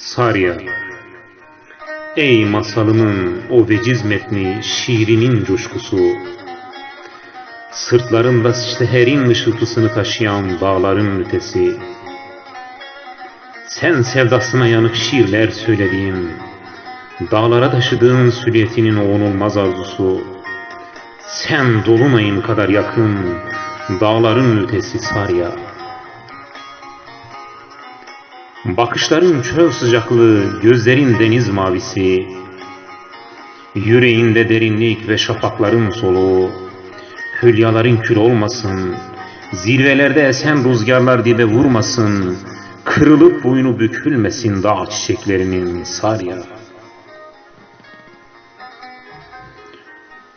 Sarya Ey masalımın o veciz metni şiirinin coşkusu. Sırtlarında seherin ışıltısını taşıyan dağların ötesi. Sen sevdasına yanık şiirler söylediğin Dağlara taşıdığın süliyetinin o unulmaz arzusu. Sen dolunayın kadar yakın Dağların ötesi Sarya Bakışların çöl sıcaklığı, gözlerin deniz mavisi, yüreğinde derinlik ve şafakların soluğu, hülyaların kül olmasın, zirvelerde esen rüzgarlar dibe vurmasın, kırılıp boynu bükülmesin dağ çiçeklerinin sarya.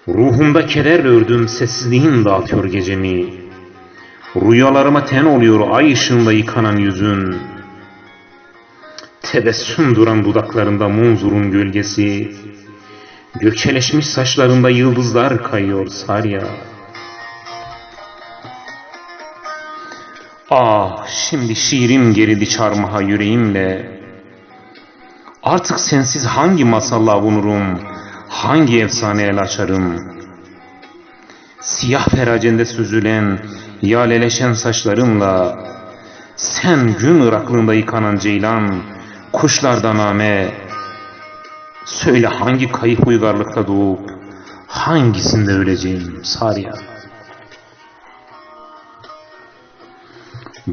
Ruhumda keder ördüm, sessizliğin dağıtıyor gecemi, rüyalarıma ten oluyor ay ışığında yıkanan yüzün, Tebessüm duran dudaklarında munzurun gölgesi, Gökçeleşmiş saçlarında yıldızlar kayıyor Sarya. Ah şimdi şiirim gerildi çarmıha yüreğimle. Artık sensiz hangi masalla avunurum, hangi efsane el açarım? Siyah feracende süzülen, yaleleşen saçlarımla, sen gün ıraklığında yıkanan ceylan, kuşlardan ame, söyle hangi kayıp uygarlıkta doğup, hangisinde öleceğim Sarya?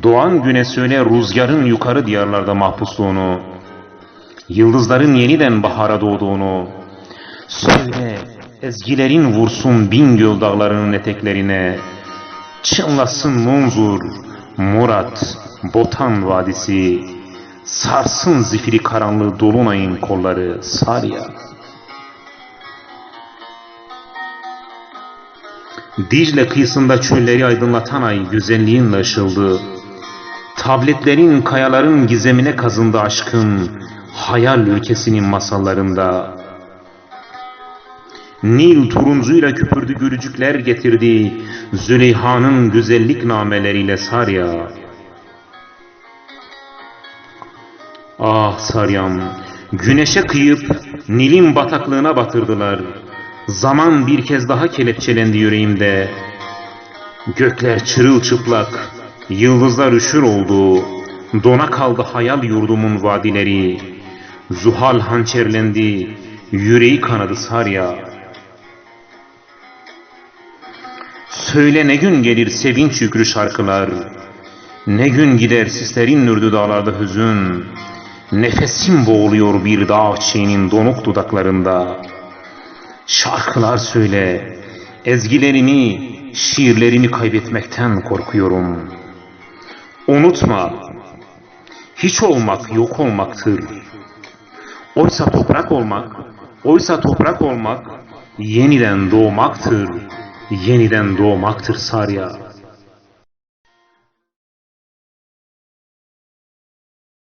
Doğan güne söyle rüzgarın yukarı diyarlarda mahpusluğunu, yıldızların yeniden bahara doğduğunu, söyle ezgilerin vursun bin göl dağlarının eteklerine, çınlasın Munzur, Murat, Botan Vadisi, sarsın zifiri karanlığı dolunayın kolları Sarya. Dicle kıyısında çölleri aydınlatan ay güzelliğinle ışıldı. Tabletlerin, kayaların gizemine kazındı aşkın, hayal ülkesinin masallarında. Nil turuncuyla küpürdü gülücükler getirdi, Züleyha'nın güzellik nameleriyle Sarya. Ah Saryam, güneşe kıyıp Nil'in bataklığına batırdılar. Zaman bir kez daha kelepçelendi yüreğimde. Gökler çırılçıplak, yıldızlar üşür oldu. Dona kaldı hayal yurdumun vadileri. Zuhal hançerlendi, yüreği kanadı Sarya. Söyle ne gün gelir sevinç yüklü şarkılar. Ne gün gider sislerin nürdü dağlarda hüzün. Nefesim boğuluyor bir dağ çiğinin donuk dudaklarında. Şarkılar söyle, ezgilerini, şiirlerini kaybetmekten korkuyorum. Unutma, hiç olmak yok olmaktır. Oysa toprak olmak, oysa toprak olmak yeniden doğmaktır, yeniden doğmaktır Sarya.